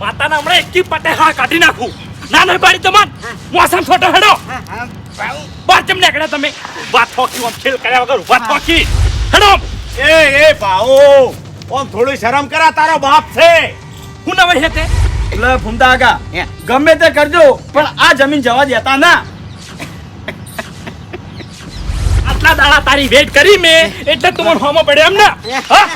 માતાના હમણાં એકી પટે હા કાઢી નાખું. ના નહીં પાડી તો મન. મોસમ છોટો હેડો. બાર ચમ નીકળ્યા તમે? વાત ફોકી આમ ખેલ કર્યા વગર વાત ફોકી હેડો એ એ ભાઓ ઓમ થોડી શરમ કરા તારો બાપ છે. હું ના વહી તે એટલે ફૂમતા આગા. ગમે તે કરજો પણ આ જમીન જવા દેતા ના. આટલા દાડા તારી વેટ કરી મેં એટલે તું મને હોમો પડ્યો એમ ને. હા.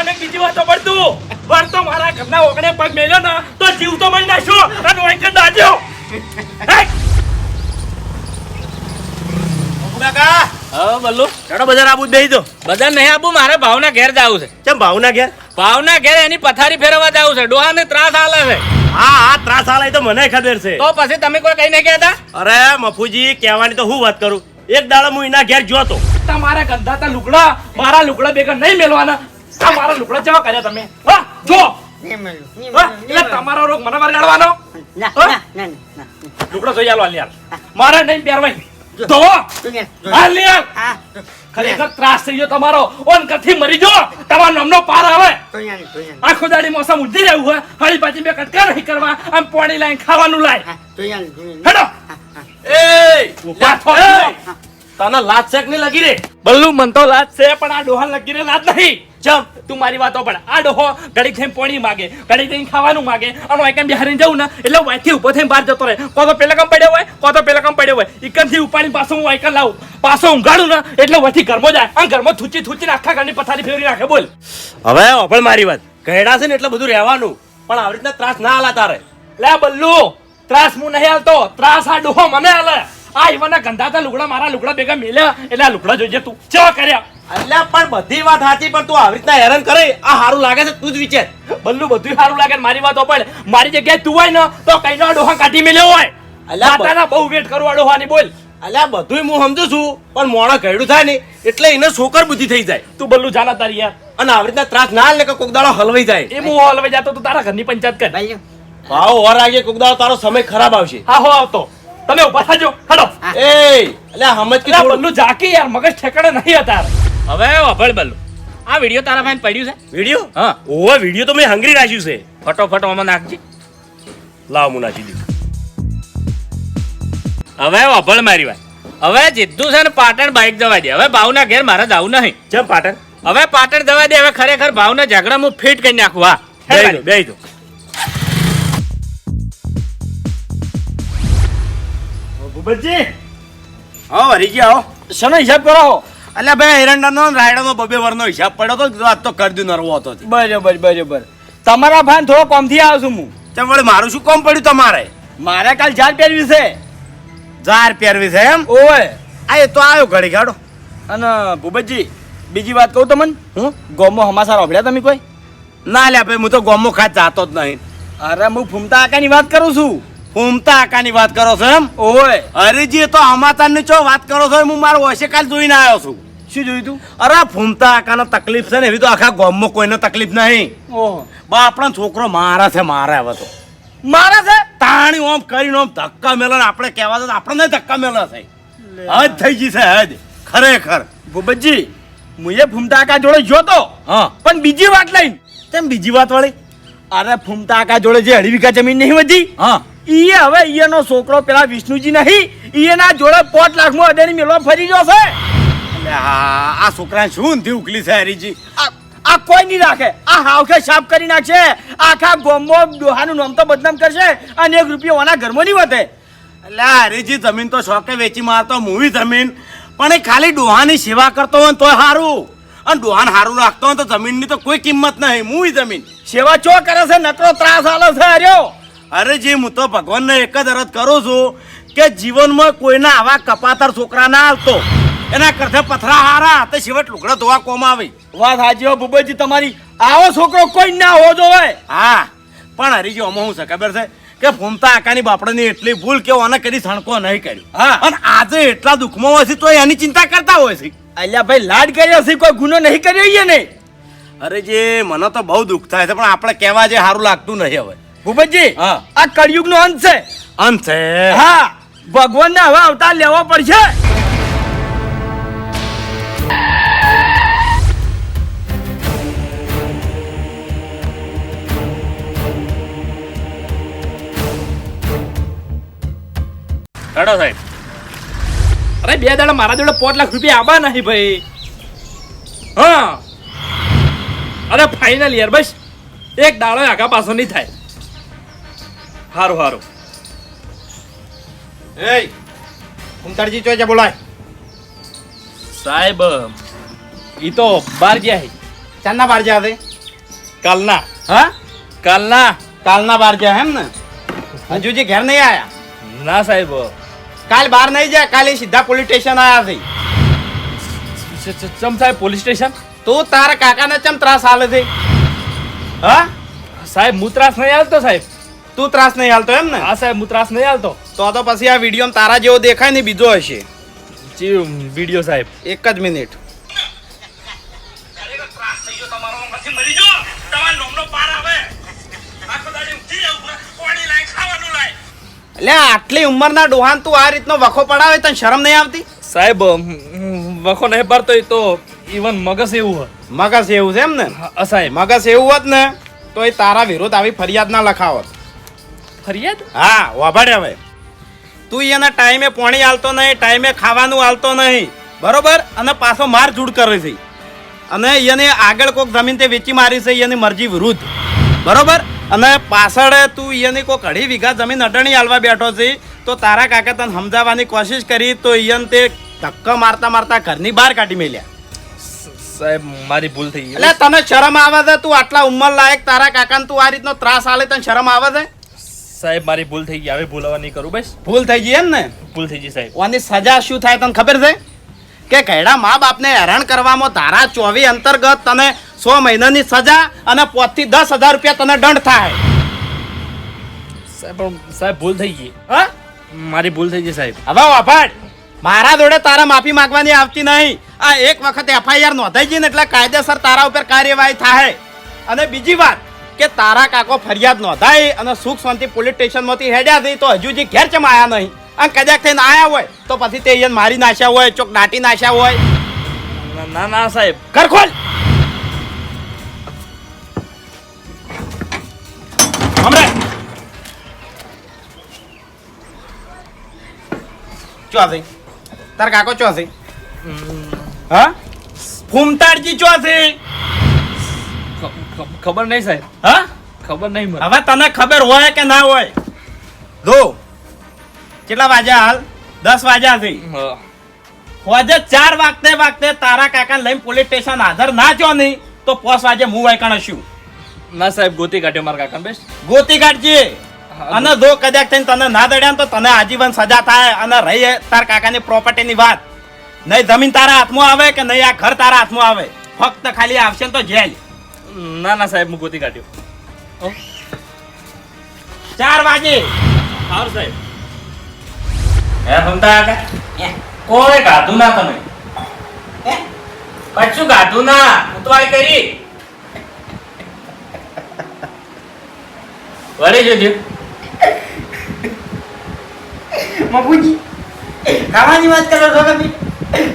અને બીજી વાત તો પડતું વાર તો મારા ઘરના ઓગણે પગ મેલ્યો ને તો જીવ તો મળી નાખ્યો અને વાંક દાજ્યો. કાકા. હા બલ્લુ ચડો બજાર આબુ બેહી દો બધા નહીં આબુ મારે ભાવના ઘેર જાવું છે. ચમ ભાવના ઘેર? ભાવના ઘેર એની પથારી ફેરવવા જાવું છે. ડોહાને ત્રાસ આલે છે. હા હા ત્રાસ આલે તો મને ખબર છે. તો પછી તમે કોઈ કઈ નહીં કહેતા? અરે મફુજી કહેવાની તો હું વાત કરું? એક દાડો હું એના ઘેર જોતો તો. તમારા ગંધાતા લુગડા મારા લુગડા ભેગા નહીં મેલવાના. આ મારા લુગડા જેવા કર્યા તમે? હા જો તમારો રોગ મને વરગાડવાનો લડવાનો લુગડો જોઈ આલો હાલ મારે નહીં પહેરવાય. તો હાલ ખરેખર ત્રાસ થઈ ગયો તમારો. ઓન કથી મરી જો તમારો નામનો પાર આવે. આખો દાડી મોસમ ઉધી રહ્યું હોય. હળી પાછી બે કટકા નહીં કરવા. આમ પાણી લાઈન ખાવાનું લાય. હેડો. એ તને લાજ શેક નહીં લગી રે? બલ્લુ મન તો લાજ છે પણ આ ડોહા લગીને લાજ નહીં. ચમ તું મારી વાતો પણ આ ડોહો ઘડીક થઈને પોણી માગે ઘડીક થઈને ખાવાનું માગે. અને વાય કેમ બિહારીને જવું ને એટલે વાયથી ઊભો થઈને બહાર જતો રહે. કો તો પેલા કમ પડ્યો હોય કો તો પેલા કમ પડ્યો હોય. ઇકનથી ઉપાડી પાછો હું વાયકન લાવું. પાછો ઊંઘાડું ને એટલે વાયથી ઘરમાં જાય. આ ઘરમાં થૂચી થૂચીને આખા ઘરની પથારી ફેરવી નાખે બોલ. હવે પણ મારી વાત. ઘેડા છે ને એટલે બધું રહેવાનું. પણ આવી રીતના ત્રાસ ના આલા તારે. લે બલ્લુ ત્રાસ હું નહીં હાલતો ત્રાસ આ ડોહો મને હાલે આ ઈવાના ગંધાતા લુગડા મારા લુગડા ભેગા મેલ્યા. એટલે આ લુગડા જોઈજે તું. ચેવા કર્યા. અલ્યા પણ બધી વાત સાચી પણ તું આવી રીતના હેરાન કરે. આ સારું લાગે છે તું જ વિચાર બલ્લુ બધું સારું લાગે મારી વાત પણ મારી જગ્યાએ તું હોય ને તો કઈનો ડોહા કાઢી મેલ્યો હોય. અલ્યા, બહુ વેટ કરું આ ડોહાની બોલ. અલ્યા બધું હું સમજુ છું પણ મોણા ગયડું થાય ને એટલે એને છોકર બુદ્ધિ થઈ જાય. તું બલ્લુ જાના તારી યાર. અને આવી રીતના ત્રાસ ના લે કે કોક દાડો હલવાઈ જાય. એ હું હલવે જાતો તું તારા ઘરની પંચાયત કર. ભાવ ઓર આગે કોક દાડો તારો સમય ખરાબ આવશે. હા હો આવતો. તમે ઊભા થાજો. હડો એ અલ્યા સમજ કે બલ્લુ જાકી યાર મગજ ઠેકાણે નહીં હતા હવે અભળ બલ્લુ. આ વીડિયો તારા પાસે પડ્યું છે? વિડિયો? હા. ઓવે વિડિયો તો મેં હંગરી રાખ્યું છે. ફટોફટ આમાં નાખજી. લાવ હું નાખી દીધું હવે અભળ મારી વાત. હવે જીતું છે ને પાટણ બાઇક જવા દે. હવે ભાવના ઘેર મારે જવું નહીં. ચમ પાટણ? હવે પાટણ જવા દે હવે ખરેખર ભાવના ઝઘડા હું ફિટ કરી નાખું હા. બે દો ભૂપતજી. હા હરી ગયા હો. શનો હિસાબ કરો એટલે ભાઈ એરંડાનો રાયડાનો બબે વરનો હિસાબ પડ્યો તો આજ તો કરી દઉં નરવો હતો બરાબર બરોબર. તમારા ભાઈ થોડો કોમથી આવ્યો છું હું. ચમ વળી મારું શું કોમ પડ્યું તમારે? મારે કાલ જાર પહેરવી છે. જાર પહેરવી છે એમ? ઓય આ એ તો આવ્યો ઘડી ગાડો. અને ભૂપતજી બીજી વાત કહું તમને. હું? ગોમો હમાસા રોભડ્યા તમે કોઈ? ના લે ભાઈ હું તો ગોમો ખાત જાતો જ નહીં. અરે હું ફૂમતા આકાની વાત કરું છું. ફૂમતા આકાની વાત કરો છો એમ? ઓય. હરીજી એ તો હમાતાની ચો વાત કરો છો હું મારો વૈસે કાલ જોઈને આવ્યો છું. શું જોયું તું? અરે ફૂમતા આકાનો તકલીફ છે ને એવી તો આખા ગામમાં કોઈને તકલીફ નહીં. ઓહો. બા આપણો છોકરો મારા છે મારે હવે તો. મારા છે? તાણી ઓમ કરીને ઓમ ધક્કા મેલો ને આપણે કહેવા તો આપણને ધક્કા મેલો છે. હદ થઈ ગઈ છે હદ. ખરેખર. ભૂપતજી હું એ ફૂમતા આકા જોડે જોતો. હા. પણ બીજી વાત લઈને. તેમ બીજી વાત વાળી? અરે ફૂમતા આકા જોડે જે અઢી વીઘા જમીન નહીં વધી? હા. ઈએ હવે ઈયનો છોકરો પેલા વિષ્ણુજી નહીં ઈએના જોડે પોટ લાખમાં અડેની મેળવા ફરી ગયો છે. આ છોકરા શું ઊંધી ઉકલી છે હરીજી? આ આ કોઈ નહીં રાખે. આ હાવખે સાફ કરી નાખશે. આખા ગોમો ડોહાનું નામ તો બદનામ કરશે અને એક રૂપિયો ઓના ઘરમાં નહીં વધે. એટલે હરીજી જમીન તો શોકે વેચી મારતો મૂવી જમીન. પણ એ ખાલી ડોહાની સેવા કરતો હોય તોય સારું અને ડોહાન સારું રાખતો હોય તો જમીનની તો કોઈ કિંમત નહીં મૂવી જમીન. સેવા ચો કરે છે? નકરો ત્રાસ આલો છે અર્યો અરે જે હું તો ભગવાનને એક જ અરજ કરું છું કે જીવનમાં કોઈના આવા કપાતર છોકરા ના આવતો એના કરતા પથરા હારા તે સિવાય લુગડા ધોવા કોમ આવી. વાત હાજી હો ભૂપેજી તમારી આવો છોકરો કોઈ ના હોવો જોવે હા પણ હરીજી આમાં શું છે ખબર છે? કે ફૂમતા આકાની બાપડાની એટલી ભૂલ કે ઓને કદી સણકો નહીં કર્યો. હા. અને આજે એટલા દુઃખમાં હોય છે તો એની ચિંતા કરતા હોય છે. અલ્યા ભાઈ લાડ કર્યો છે કોઈ ગુનો નહીં કર્યો એ ને અરે જે મને તો બહુ દુઃખ થાય છે પણ આપણે કહેવા જે સારું લાગતું નહીં હવે. ભૂપતજી આ કળિયુગ નો અંત છે. અંત છે. હા ભગવાન ને હવે અવતાર લેવો પડશે. હેડો સાહેબ. અરે બે દાડા મારા જોડે પોત લાખ રૂપિયા આવવા નહીં ભાઈ. હા. અરે ફાઇનલ યાર બસ. એક દાડો આગા પાછો નહીં થાય. હારું હારું. એ કુંતારજી ચોય છે બોલાય. સાહેબ ઈ તો બાર ગયા હે. ચાંદના બાર ગયા હે કાલના. હા? કાલના. કાલના બાર ગયા એમ ને? હજુજી ઘેર નહીં આયા? ના સાહેબ. કાલ બાર નહીં જાય કાલે સીધા પોલીસ સ્ટેશન આયા છે ચમ સાહેબ પોલીસ સ્ટેશન? તું તારા કાકાને ચમ ત્રાસ હાલે છે? હા? સાહેબ હું ત્રાસ નહીં આવતો સાહેબ. તું ત્રાસ નહીં હાલતો એમ ને? હા સાહેબ હું ત્રાસ નહીં હાલતો. તો તો પછી આ વીડિયો તારા જેવો દેખાય ને બીજો હશે. જી વીડિયો સાહેબ. એક જ મિનિટ. એટલે આટલી ઉંમરના ડોહાન તું આ રીતનો વખો પડાવે તને શરમ નહીં આવતી? સાહેબ વખો નહીં ભરતો એ તો ઇવન મગસ એવું હોય. મગસ એવું છે એમ ને? હા સાહેબ. મગસ એવું હોત ને તો એ તારા વિરુદ્ધ આવી ફરિયાદ ના લખાવત. ફરિયાદ? હા વાભાડે હવે. તું એના ટાઈમે પોણી હાલતો નહીં ટાઈમે ખાવાનું હાલતો નહીં. બરોબર? અને પાછો માર જૂડ કરે છે. અને એને આગળ કોઈક જમીન તે વેચી મારી છે એની મરજી વિરુદ્ધ. બરોબર? અને પાછળ તું એની કોઈક અઢી વીઘા જમીન અડણી હાલવા બેઠો છે તો તારા કાકા તને સમજાવવાની કોશિશ કરી તો ઈયન તે ધક્કા મારતા મારતા ઘરની બહાર કાઢી મેલ્યા. સાહેબ મારી ભૂલ થઈ ગઈ. એટલે તને શરમ આવે છે? તું આટલા ઉંમર લાયક તારા કાકાને તું આ રીતનો ત્રાસ આલે તને શરમ આવે છે? સાહેબ મારી ભૂલ થઈ ગઈ. હવે ભૂલવા નહીં કરું. બસ. ભૂલ થઈ ગઈ એમ ને? ભૂલ થઈ ગઈ સાહેબ. ઓની સજા શું થાય તને ખબર છે? કે કૈડા મા બાપને હેરાન કરવામાં ધારા ચોવીસ અંતર્ગત તને સો મહિનાની સજા અને પોતથી દસ હજાર રૂપિયા તને દંડ થાય. સાહેબ સાહેબ ભૂલ થઈ ગઈ. હા? મારી ભૂલ થઈ ગઈ સાહેબ. હવે વાભાડ મારા જોડે તારા માફી માંગવાની આવતી નહીં. આ એક વખત એફઆઈઆર નોંધાઈ ગઈ ને એટલે કાયદેસર તારા ઉપર કાર્યવાહી થાય અને બીજી વાત કે તારા કાકો ફરિયાદ નોંધાઈ અને સુખ શાંતિ પોલીસ સ્ટેશનમાંથી હેડ્યા થઈ તો હજુ જે ઘેર ચમ આયા નહીં? અને કદાચ થઈને આયા હોય તો પછી તે મારી નાખ્યા હોય ચોક દાટી નાખ્યા હોય. ના- ના સાહેબ. ઘર ખોલ. ચોથી તાર કાકો ચો છે હા? ફૂમતાડજી ચો છે ખ- ખ- ખબર નહીં સાહેબ. હા? ખબર નહીં મને. હવે તને ખબર હોય કે ના હોય? જો કેટલા વાગ્યા હાલ? દસ વાગ્યા હા. હોજે ચાર વાગતે વાગતે તારા કાકા લઈને પોલીસ સ્ટેશન હાજર ના જો નહીં તો પોસ વાગે હું વાયકણ હશું ના સાહેબ ગોતી કાઢ્યો મારા કાકા બેસ. ગોતી કાઢજે. અને જો કદાચ થઈને તને ના દડ્યા તો તને આજીવન સજા થાય અને રહી તાર કાકાની પ્રોપર્ટીની વાત. નહીં જમીન તારા હાથમાં આવે કે નહીં આ ઘર તારા હાથમાં આવે? ફક્ત ખાલી આવશે ને તો જેલ. ના ના સાહેબ હું ગોતી કાઢ્યો. ચાર વાગે. સારું સાહેબ. હે સમતા કાકા? કોણે ગાધું ના તમે? કશું કાધું ના. ઉતવાળી કરી. વળી જોજો મફુજી ખાવાની વાત કરો છો તમે?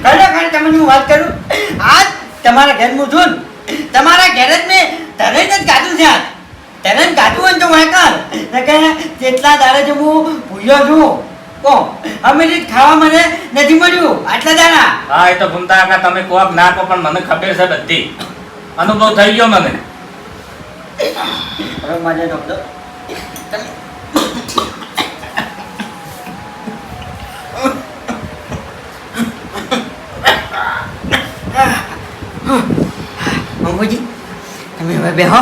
ખરેખર તમને હું વાત કરું? આજ તમારા ઘર હું છું તમારા ઘેર જ મેં તને જ ગાધું છે તને જ ગાધું હોય તો વાંકર કે જેટલા દાડે જો હું ભૂલ્યો છું. કો અમે રીત ખાવા મને નથી મળ્યું. આટલા દાડા હા એ તો ભમતા કાકા તમે કોક ના કો પણ મને ખબર છે બધી. અનુભવ થઈ ગયો મને. મારે ડોક્ટર મમ્મુજી તમે હવે બેહો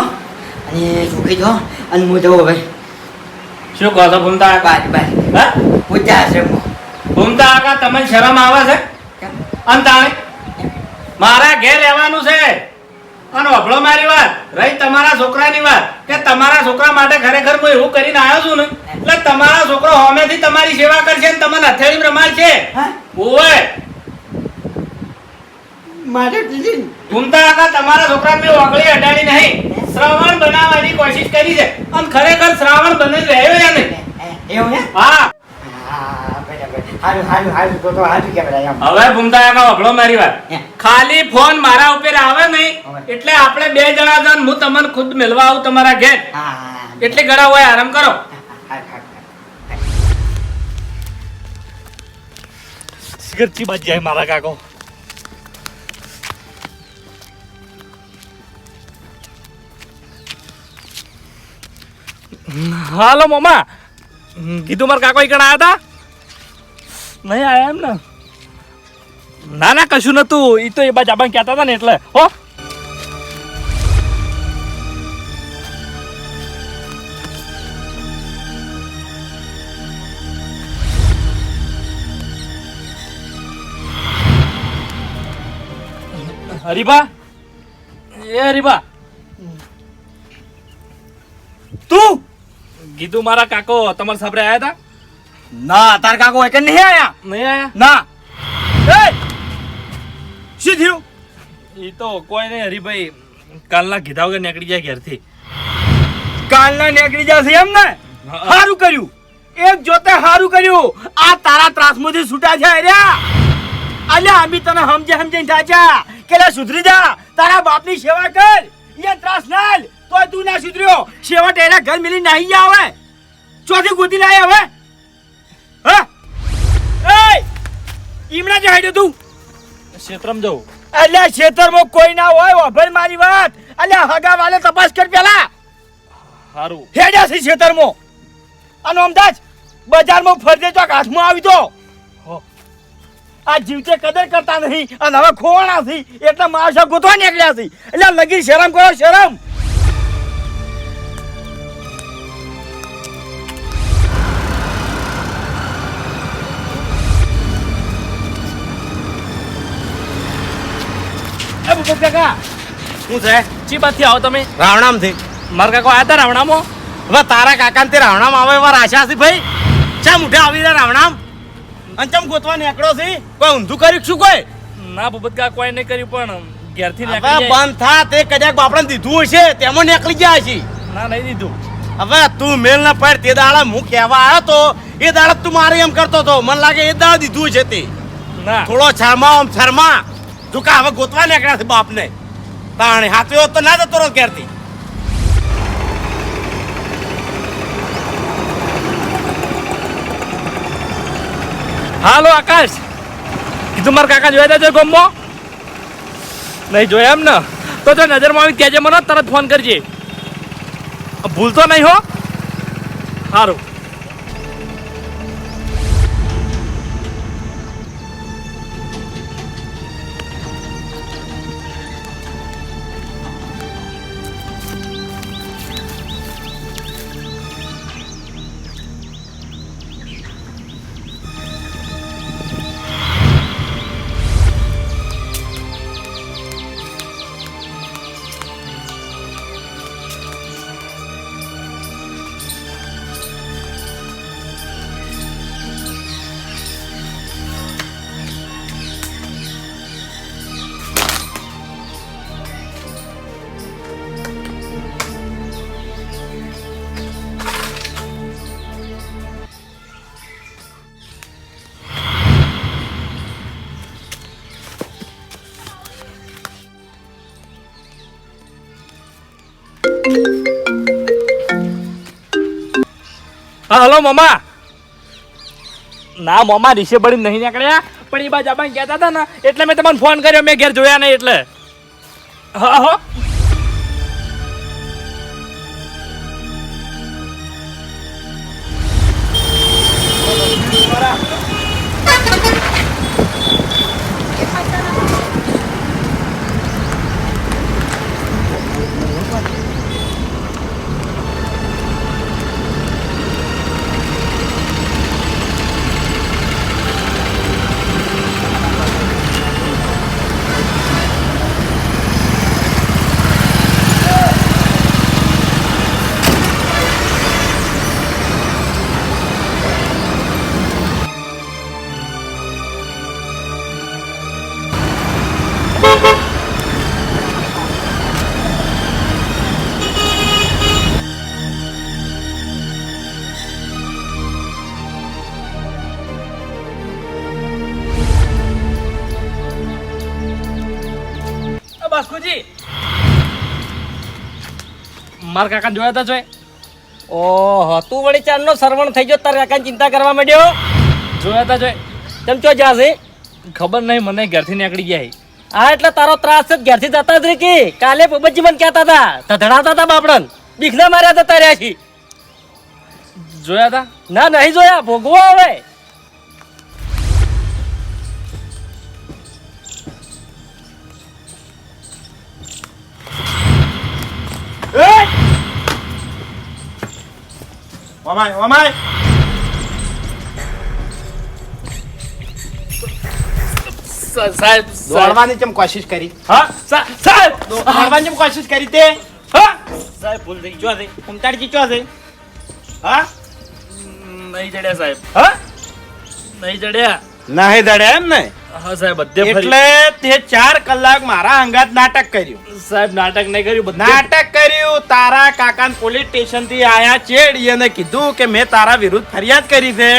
અને સુખી જો અને હું જવું હવે શું કહો છો ભૂમતા બાજુ બાય બાય હા પૂજા આશ્રમમાં ભમતા કાકા તમને શરમ આવે છે અને તાણે મારા ઘેર રહેવાનું છે અને અભળો મારી વાત રહી તમારા છોકરાની વાત કે તમારા છોકરા માટે ખરેખર હું એવું કરીને આવ્યો છું ને એટલે તમારા છોકરો હોમેથી તમારી સેવા કરશે ને તમને હથેળી રમાડશે હા ઓવે મારે દીદી ઘૂમતા કાકા તમારા છોકરાને મેં ઓગળી અડાડી નહીં. શ્રાવણ બનાવવાની કોશિશ કરી છે. અને ખરેખર શ્રાવણ બને રહ્યો છે ને? એવું ને હા. હા બરાબર. હારું હારું હારું. તો તો હારું કહેવાય આમ. હવે ઘૂમતા કાકા અભળો મારી વાત. ખાલી ફોન મારા ઉપર આવે નહીં એટલે આપણે બે જણા જણ હું તમને ખુદ મેળવા આવું તમારા ઘેર. હા એટલે ગળા હોય આરામ કરો. હારું જાય મારા કાકો? હાલો મમ્મા કીધું મારા કાકો ઈકણ આયા હતા નહીં આવ્યા એમ ને? ના ના, કશું નતું એ તો એ બાજુ આબાને કહેતા હતા ને એટલે. હો? હરીબા એ હરીબા તું? કીધું મારા કાકો તમારા સાબરે આયા હતા ના તાર કાકો એક નહીં આયા? નહીં આયા? ના. એ! શું થયું? એ તો કોઈ નહીં હરીભાઈ કાલના કીધા વગર નીકળી જાય ઘેરથી. કાલના નીકળી જશે એમ ને? સારું કર્યું. એક જોતે સારું કર્યું. આ તારા ત્રાસમાંથી છૂટા છે અર્યા અલ્યા અમી તને સમજે સમજે થાચા કે સુધરી જા. તારા બાપની સેવા કર. એ ત્રાસ નાલ. તોય તું ના સુધર્યો. છેવટે એના ઘર મિલી નાહી આવે. હવે ચોથી ગોતી લાય હવે. હા? એ ઈમણા જે હાડ્યો તું? ક્ષેત્રમ જવું. અલ્યા ક્ષેત્રમાં કોઈ ના હોય ઓભર મારી વાત. અલ્યા હગા વાલે તપાસ કર પેલા. સારું હેડ્યા છે ખેતરમાં અને અમદાજ બજારમાં ફરજે ચોક હાથમાં આવી તો. હો. આ જીવતે કદર કરતા નહીં. અને હવે ખોવાણા છે. એટલે માણસો ગોતવા નીકળ્યા છે. એટલે લગી શરમ કરો શરમ. એ કાકા શું છે? ચી બાજથી આવો તમે? રાવણામથી. મારા કાકો આયા હતા રાવણામાં? હવે તારા કાકાને તે રાવણામ આવે એવા આશા છે ભાઈ. ચા મુઠે આવી રહ્યા રાવણામ? અને ચમ ગોતવા નીકળો છે? કોઈ ઊંધું કર્યું શું કોઈ? ના ભૂપત કાકા કોઈ નહીં કર્યું પણ ઘેરથી નીકળી બંધ થા તે કદાચ બાપડા દીધું હશે તેમાં નીકળી ગયા છે. ના નહીં દીધું. હવે તું મેલ ના પડ તે દાડા હું કહેવા આવ્યો તો એ દાડા તું મારે એમ કરતો તો. મને લાગે એ દાડા દીધું છે તે. ના. થોડો શરમા આમ શરમા. તું કા હવે ગોતવા નીકળ્યા છે બાપને. તાણે હાથે તો ના જતો રોજ ઘેરથી. હાલો આકાશ. કીધું મારા કાકા જોયા દેજો જો ગમો? નહીં જોયા એમ ને તો જો નજરમાં આવી કહેજે મને, તરત ફોન કરજે. ભૂલતો નહીં હો. સારું હા, હલો, મમા. ના, મમા રીસે બળી નહીં નીકળ્યા. પણ એ બાજુ આપણે કહેતા હતા ને, એટલે મેં તમને ફોન કર્યો, મેં ઘેર જોયા નહીં એટલે. હા હા. મારા કાકા જોયા હતા જોઈ ઓહો તું વળી ચાંદનો સરવણ થઈ ગયો તારે કાકાની ચિંતા કરવા માંડ્યો? જોયા હતા જોઈ તેમ ચો જાશે ખબર નહીં મને ઘરથી નીકળી ગયા આ હા એટલે તારો ત્રાસ છે ઘેરથી જતા જ રે કે? કાલે પબજી મને કહેતા હતા ધધડાતા હતા બાપડન. બીખના માર્યા હતા રહ્યા છે. જોયા તા? ના નહીં જોયા ભોગવો હવે. ઓમાય ઓમાય સા- સાહેબ સાહેબ દોડવાની કેમ કોશિશ કરી? હા? સાહેબ દોડવાની કેમ કોશિશ કરી તે? હા? સાહેબ ભૂલ થઈ ચો છે ઉમતાડજી ચો છે હા? નહીં જડ્યા સાહેબ. હા? નહીં જડ્યા. નહીં દડે એમ ને? હા સાહેબ બધે એટલે તે ચાર કલાક મારા અંગાત નાટક કર્યું. સાહેબ નાટક નહીં કર્યું નાટક કર્યું તારા કાકા પોલીસ સ્ટેશનથી આયા ચેડી અને કીધું કે મેં તારા વિરુદ્ધ ફરિયાદ કરી છે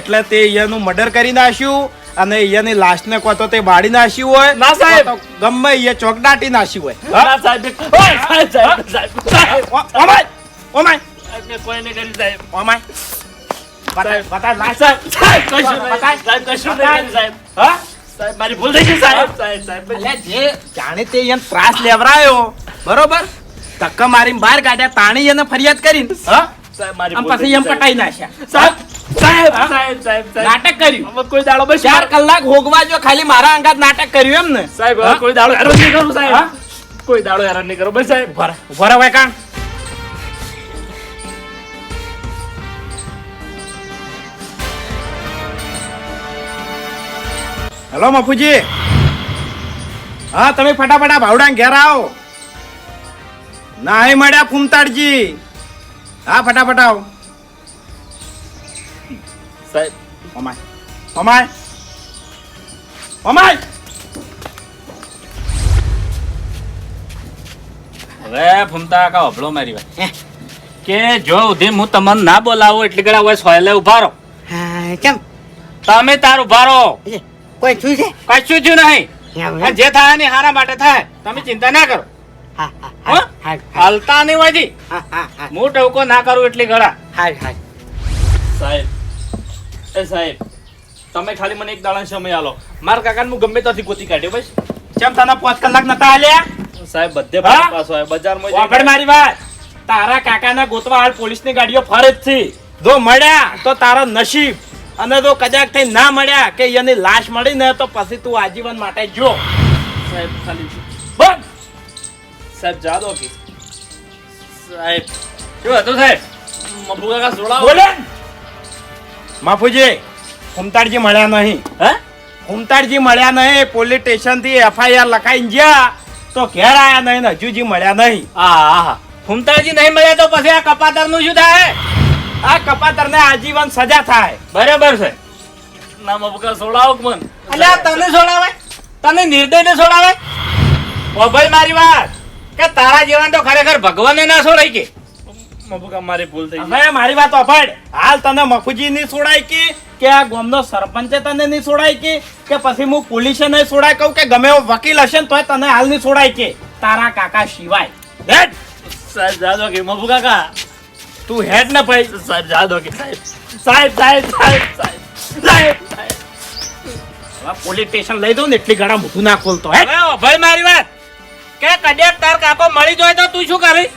એટલે તે એનું મર્ડર કરી નાખ્યું અને અહીંયાની લાશને ને કોતો તે બાળી નાખ્યું હોય ના, સાહેબ. ગમે એ ચોકડાટી નાખ્યું હોય? ના સાહેબ સાહેબ સાહેબ ઓમાય ઓમાય સાહેબ. કોઈ નહીં કર્યું સાહેબ. ઓમાય બતાય બતાય લાશ સાહેબ સાહેબ કશું. સાહેબ કશું નહીં સાહેબ. હા? સાહેબ. મારી ભૂલ થઈ ગઈ સાહેબ? સાહેબ સાહેબ અલ્યા જે જાણે તે એને ત્રાસ લેવરાયો બરોબર? ધક્કા મારીને બહાર કાઢ્યા તાણી એને ફરિયાદ કરી હા? સાહેબ મારી પછી એમ કટાઈ નાખ્યા. સાહેબ સાહેબ સાહેબ સાહેબ સાહેબ. નાટક કર્યું. કોઈ દાડો બસ ચાર કલાક હોગવા જો ખાલી મારા અંગાત નાટક કર્યું એમ ને સાહેબ કોઈ દાડો હેરાન નહીં કરું સાહેબ. કોઈ દાડો હેરાન નહીં કરું. બસ સાહેબ. ઊભા રહે હેલો મફુજી. હા તમે ફટાફટ આ ભાવડા ઘેર આવો. નાહી મળ્યા ફૂમતાડજી. હા ફટાફટ આવો. સાહેબ. અમાય અમાય અમાય હવે ફૂમતા કા અભળો મારી વાત. કે જો ઉધી હું તમને ના બોલાવું એટલી ગળા હોય સોયલે ઉભારો. હા કેમ? તમે તાર ઊભા રહો એટલે કોઈ છું છે? કશું જ નહીં? જે થાય ને હારા માટે થાય. તમે ચિંતા ના કરો. હાલતા નહીં હોય હા હા હા. હું ટવકો ના કરું એટલી ગળા. સાહેબ એ સાહેબ તમે ખાલી મને એક દાડા સમય આલો. માર કાકાને હું ગમે ત્યાંથી ગોતી કાઢ્યો બસ. ચમ તને પાંચ કલાક નતા આલ્યા? સાહેબ બધે? પાછો આવ્યો. બજારમાં વાપડ મારી વાત. તારા કાકાના ગોતવા હાલ પોલીસની ગાડીઓ ફરે જ છે. જો મળ્યા તો તારા નસીબ. અને જો કદાચ થઈ ના મળ્યા કે એની લાશ મળી ને તો પછી તું આજીવન માટે જો. સાહેબ ખાલી બસ સાહેબ જા દો કે. સાહેબ શું હતું સાહેબ? મફુ કાકા બોલે માફુજી હુમતાડજી મળ્યા નહીં. હે? હુમતાડજી મળ્યા નહીં પોલીસ સ્ટેશનથી એફઆઈઆર લખાઈને ગયા તો ઘેર આયા નહીં ને હજુજી મળ્યા નહીં. હા હા હુમતાડજી નહીં મળ્યા તો પછી આ કપાતરનું શું થાય? આ કપાતરને આજીવન સજા થાય. બરાબર છે. ના મફુ કાકા મન? અલ્યા તને સોડાવે તને નિર્દય ને છોડાવે ઓ ભાઈ મારી વાત. કે તારા જીવન તો ખરેખર ભગવાને ના છોડાય કે? મફુ મારી ભૂલ થઈ ગઈ. હવે મારી વાત અફાડ હાલ તને મફુજી ની છોડાય કે? કે આ ગામનો સરપંચે તને નહીં છોડાય કે? કે પછી હું પોલીસે નહીં છોડાય કહું કે ગમે એવો વકીલ હશે ને તોય તને હાલ નહીં સોડાય કે? તારા કાકા સિવાય. હેડ. સાહેબ કે મફુ કાકા. તું હેડ ને ભાઈ. સાહેબ જા દો કે સાહેબ? સાહેબ સાહેબ સાહેબ સાહેબ સાહેબ પોલીસ સ્ટેશન લઈ દઉં ને એટલી ઘણા મોઢું ના ખોલતો હે? ભાઈ મારી વાત. કે કદાચ તાર કાકો મળી જાય તો તું શું કરી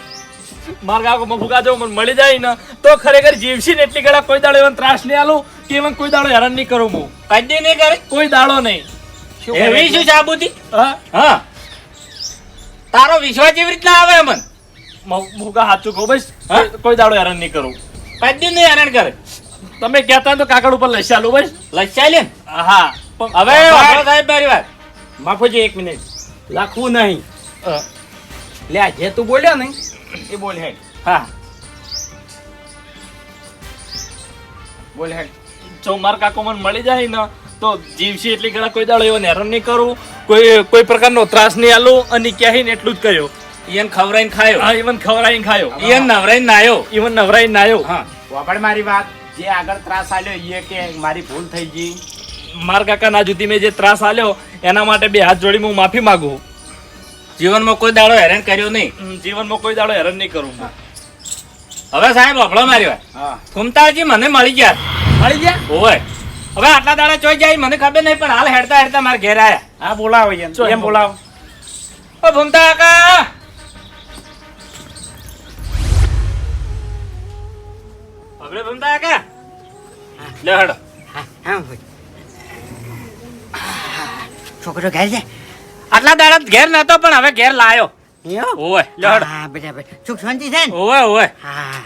માર કાકો મફુકા જો મને મળી જાય ને તો ખરેખર જીવશી ને એટલી ગળા કોઈ દાડો એવો ત્રાસ નહીં આલું કે એમાં કોઈ દાડો હેરાન નહીં કરું હું. કદી નહીં કરી? કોઈ દાડો નહીં. એવી શું સાબુતી હા. હા. તારો વિશ્વાસ કેવી રીતના આવે મન? મફુ હાચું કહું બસ હા? કોઈ- દાડો હેરાન નહીં કરું. કદી નહીં હેરાન કરે. તમે કહેતા તો કાકડ ઉપર લઈ ભાઈ. બસ લચાઈ લે હા હવે ભાઈ. સાહેબ મારી વાત. માફુજી એક મિનિટ. લખવું નહીં. લે જે તું બોલ્યો ને એ બોલ હેડ. હા. બોલ હેડ. જો માર કાકો મને મળી જાય ને તો જીવશી એટલી ઘણા કોઈ દાડો એવો હેરાન નહીં કરું. કોઈ કોઈ પ્રકારનો ત્રાસ નહીં આલું અને ક્યાંય એટલું જ કર્યો ઈયન ખવરાઈને ખાયો. હા ઈવન ખવરાઈને ખાયો. ઈયન નવરાઈને નાયો. ઈવન નવરાઈને નાયો. હા. વાપડ મારી વાત. જે આગળ ત્રાસ આલ્યો ઈએ કે મારી ભૂલ થઈ ગઈ. માર કાકા ના જુદી મેં જે ત્રાસ આલ્યો એના માટે બે હાથ જોડી હું માફી માંગુ. જીવનમાં કોઈ દાડો હેરાન કર્યો નહીં. જીવનમાં કોઈ દાડો હેરાન નહીં કરું હવે સાહેબ હફળો મારી વાત. ફૂમતાજી મને મળી ગયા. મળી ગયા? હોય હવે આટલા દાડા ચોઈ જાય મને ખબર નહીં પણ હાલ હેડતા હેડતા મારા ઘેર આયા. હા બોલાવો એમ એમ બોલાવો. ઓ ભૂમતા કાકા! પકડે ભૂમતા કાકા લે હેડો હા હા છોકરો ઘેર છે? આટલા દાડા ઘેર નતો પણ હવે ઘેર લાયો? ઓય લે હેડો હા બરાબર સુખ શાંતિ છે ને? ઓય ઓય હા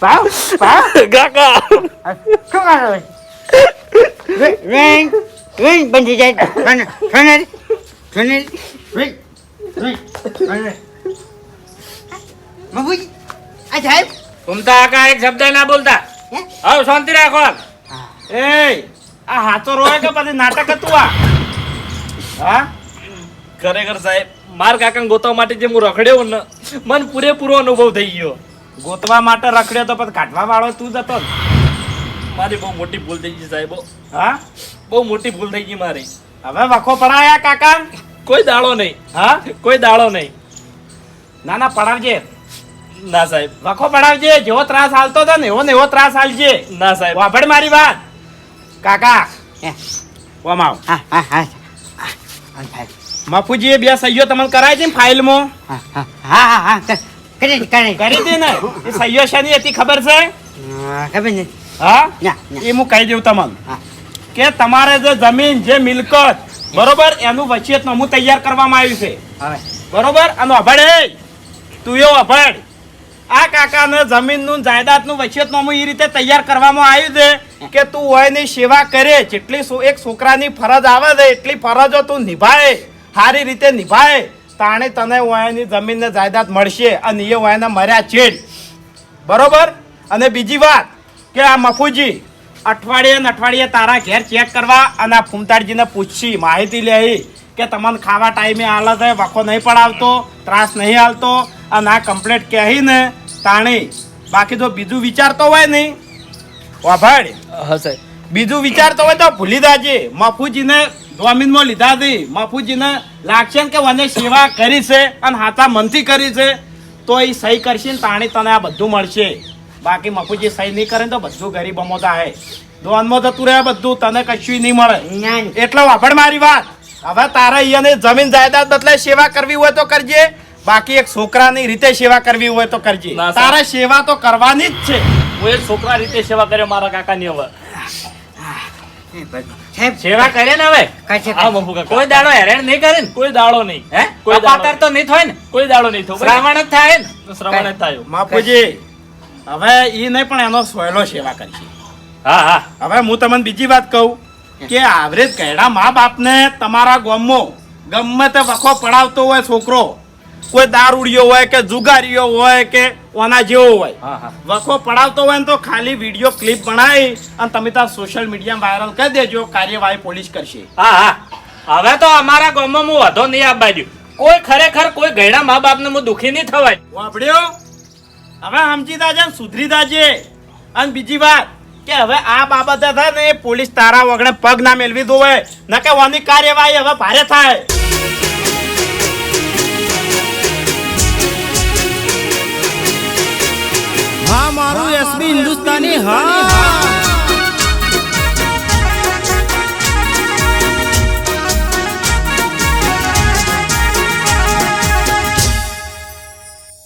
પાવ પાવ કાકા. શું કરો રિંગ રિંગ બંધ જાય. રિંગ રિંગ મબુજી આ સાહેબ. એક શબ્દ ના બોલતા. હે? હવે શાંતિ રાખો એ આ હાથો રોય કે પછી નાટક હતું આ. હા? ખરેખર સાહેબ માર કાકા ગોતવા માટે જે હું રખડ્યો ને મને પૂરેપૂરો અનુભવ થઈ ગયો. ગોતવા માટે રખડ્યો તો પછી કાઢવા વાળો તું જ હતો મારી બહુ મોટી ભૂલ થઈ ગઈ સાહેબ હા. બહુ મોટી ભૂલ થઈ ગઈ મારી. હવે વખો પડાયા કાકા. કોઈ દાડો નહીં. હા? કોઈ દાડો નહીં. ના ના પડાવજે. ના સાહેબ. વખો પડાવજે જેવો ત્રાસ હાલતો હતો ને એવો ને એવો ત્રાસ હાલજે. ના સાહેબ. વાભડ મારી વાત. કાકા. ઓમ આવ હા હા મફુજીએ બે સહીઓ તમને કરાય છે ને ફાઇલમાં? હા હા હા હા કરી કરી કરી હતી ને. એ સહીઓ શેની હતી ખબર છે? હા, ખબર નહીં હા? એ હું કહી દઉં તમને હા. કે તમારે જે જમીન જે મિલકત બરોબર? એનું વસિયતનામું તૈયાર કરવામાં આવ્યું છે. બરોબર? આનો અભડ તું એવો અભડ આ કાકાને જમીનનું જાયદાદનું વસિયતનામું એ રીતે તૈયાર કરવામાં આવ્યું છે કે તું ઓયની સેવા કરે જેટલી એક છોકરાની ફરજ આવે છે એટલી ફરજો તું નિભાય સારી રીતે નિભાય તાણે તને ઓયની જમીન ને જાયદાદ મળશે અને એ ઓયના મર્યા છેડ. બરોબર? અને બીજી વાત કે આ મફુજી અઠવાડિયે અઠવાડિયે તારા ઘેર ચેક કરવા અને આ ફૂમતાડજીને પૂછી માહિતી લે કે તમને ખાવા ટાઈમે છે વખો નહીં પડાવતો ત્રાસ નહીં હાલતો અને આ કમ્પ્લેટ કહીને તાણી. બાકી તો બીજું વિચારતો હોય નહીં વાભાડ. હા સાહેબ. બીજું વિચારતો હોય તો ભૂલી દાજે મફુજીને જમીનમાં લીધા હતી મફુજીને લાગશે ને કે મને સેવા કરી છે અને હાથા મનથી કરી છે. તો એ સહી કરશે ને તાણી તને આ બધું મળશે. બાકી મફુજી સહી નહીં કરે તો બધું ગરીબોમાં થાય દોનમાં જતું રહે બધું તને કશું નહીં મળે. એટલે વાપડ મારી વાત. હવે તારે અહીંયા જમીન જાયદાદ બદલે સેવા કરવી હોય તો કરજે. બાકી એક છોકરાની રીતે સેવા કરવી હોય તો કરજે. ના, તારે સેવા તો કરવાની જ છે. હું એક છોકરા રીતે સેવા કર્યો મારા કાકાની હવે. સેવા કરે ને હવે? કોઈ દાડો હેરાન નહીં કરે ને? કોઈ દાડો નહીં. હે? કોઈ દાડો તો નહીં. થાય ને? કોઈ દાડો નહીં થયો. શ્રાવણ જ થાય ને? શ્રવણ જ થયો. બાપુજી હવે એ નહીં પણ એનો સોયલો સેવા કરશે. હા હા. હવે હું તમને બીજી વાત કહું કે આવરેજ કહેડા મા બાપને તમારા ગામમાં ગમે તે વખો પડાવતો હોય છોકરો કોઈ દારૂડિયો હોય કે જુગારીઓ હોય કે ઓના જેવો હોય હા હા. વખો પડાવતો હોય ને તો ખાલી વીડિયો ક્લિપ બનાવી અને તમે ત્યાં સોશિયલ મીડિયામાં વાયરલ કરી દેજો કાર્યવાહી પોલીસ કરશે. હા હા. હવે તો અમારા ગામમાં હું વધો નહીં આ બાજુ. કોઈ ખરેખર કોઈ ગયડા મા બાપને હું દુખી નહીં થવાય. વાપડ્યો હવે સમજી દાજે સુધરી દાજે અને બીજી વાત કે હવે આ બાબતે થાય ને એ પોલીસ તારા વગણે પગ ના મેળવી દો ન કે વાની કાર્યવાહી હવે ભારે થાય. હા, મારું એસબી હિન્દુસ્તાની હા.